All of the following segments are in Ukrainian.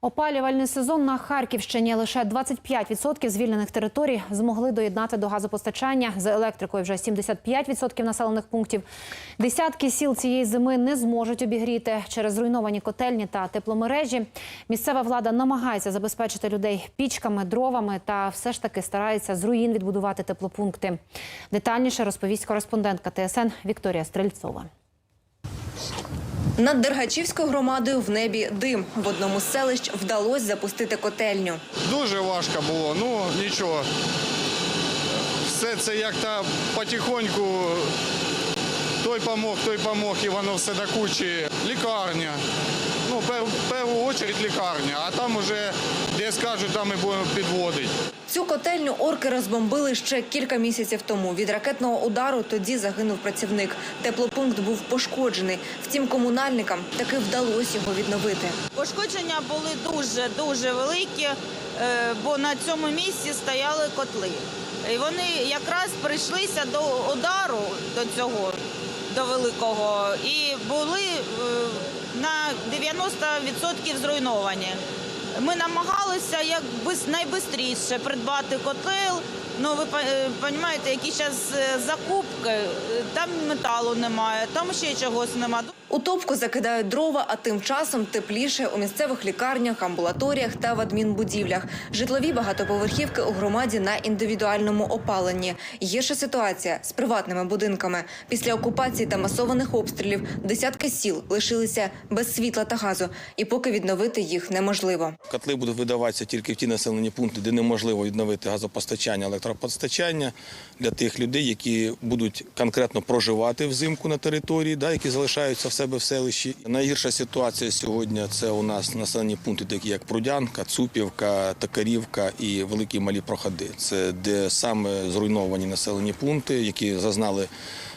Опалювальний сезон на Харківщині лише 25% звільнених територій змогли доєднати до газопостачання. За електрикою вже 75% населених пунктів. Десятки сіл цієї зими не зможуть обігріти через зруйновані котельні та тепломережі. Місцева влада намагається забезпечити людей пічками, дровами та все ж таки старається з руїн відбудувати теплопункти. Детальніше розповість кореспондентка ТСН Вікторія Стрельцова. Над Дергачівською громадою в небі дим. В одному з селищ вдалося запустити котельню. Дуже важко було, ну нічого. Все це як-то потихоньку той помог, той помог, і воно все до кучі. Лікарня. Ну, в першу чергу лікарня, а там уже де скажуть, там і будемо підводити. Цю котельню орки розбомбили ще кілька місяців тому. Від ракетного удару тоді загинув працівник. Теплопункт був пошкоджений. Втім, комунальникам таки вдалося його відновити. Пошкодження були дуже дуже великі, е, бо на цьому місці стояли котли. І вони якраз прийшлися до удару до цього, до великого, і були е, на 90% зруйновані. Ми намагалися як найбистріше придбати котел. Ну ви розумієте, які зараз закупки, е, там металу немає, там ще чогось немає. У топку закидають дрова, а тим часом тепліше у місцевих лікарнях, амбулаторіях та в адмінбудівлях. Житлові багатоповерхівки у громаді на індивідуальному опаленні. Гірша ситуація з приватними будинками. Після окупації та масованих обстрілів десятки сіл лишилися без світла та газу, і поки відновити їх неможливо. Котли будуть видаватися тільки в ті населені пункти, де неможливо відновити газопостачання, електропостачання для тих людей, які будуть конкретно проживати взимку на території, да, які залишаються в себе в селищі. Найгірша ситуація сьогодні це у нас населені пункти, такі як Прудянка, Цупівка, Токарівка і великі малі проходи. Це де саме зруйновані населені пункти, які зазнали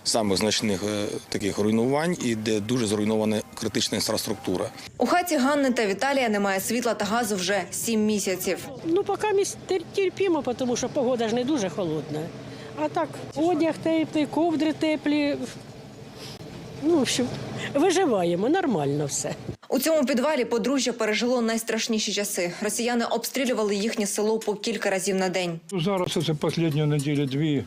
самих значних е, таких руйнувань, і де дуже зруйнована критична інфраструктура. У хаті Ганни та Віталія немає світла та газу вже сім місяців. Ну, поки ми терпімо, тому що погода ж не дуже холодна. А так, одяг теплий, ковдри теплі. Ну, в общем, виживаємо, нормально все. У цьому підвалі подружжя пережило найстрашніші часи. Росіяни обстрілювали їхнє село по кілька разів на день. Ну, Зараз це останні неділі дві е,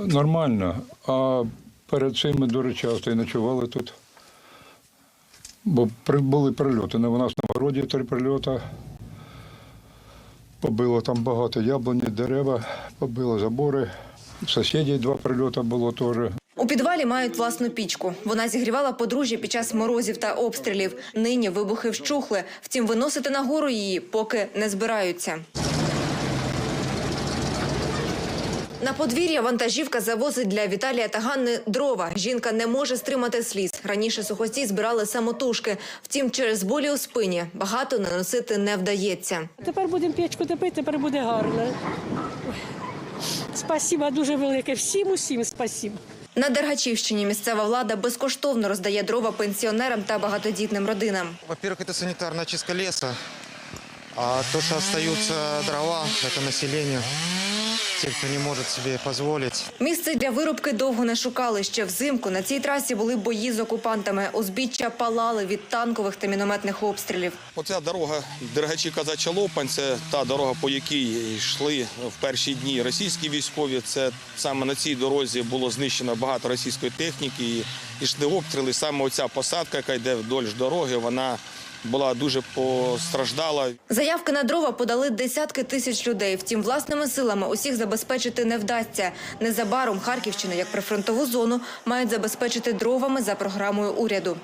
нормально, а перед цим ми дуже часто і ночували тут. Бо були прильоти. У нас на городі три прильоти. Побило там багато яблуні, дерева, побило забори. Сусідів два прильоти було теж. У підвалі мають власну пічку. Вона зігрівала подружжя під час морозів та обстрілів. Нині вибухи вщухли. Втім, виносити нагору її поки не збираються. На подвір'я вантажівка завозить для Віталія та Ганни дрова. Жінка не може стримати сліз. Раніше сухостій збирали самотужки. Втім, через болі у спині багато наносити не вдається. Тепер будемо печку топити, тепер буде гарно. Спасіба дуже велике. Всім усім спасіба. На Дергачівщині місцева влада безкоштовно роздає дрова пенсіонерам та багатодітним родинам. Во-первых, это санитарная чистка леса, а то, что остаются дрова, это население, те, кто не может себе позволить. Місце для вирубки довго не шукали. Ще взимку на цій трасі були бої з окупантами. Узбіччя палали від танкових та мінометних обстрілів. Оця дорога Дергачі Казача Лопань, це та дорога, по якій йшли в перші дні російські військові. Це саме на цій дорозі було знищено багато російської техніки. І йшли обстріли. Саме оця посадка, яка йде вдоль дороги, вона була дуже постраждала. Заявки на дрова подали десятки тисяч людей. Втім, власними силами усіх забезпечити не вдасться. Незабаром Харківщину, як прифронтову зону, мають забезпечити дровами за програмою уряду.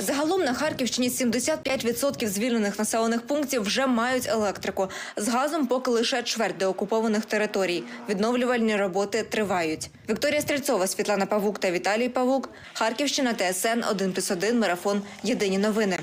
Загалом на Харківщині 75% звільнених населених пунктів вже мають електрику. З газом поки лише чверть деокупованих територій. Відновлювальні роботи тривають. Вікторія Стрільцова, Світлана Павук та Віталій Павук. Харківщина, ТСН 1+,1, Марафон. Єдині новини.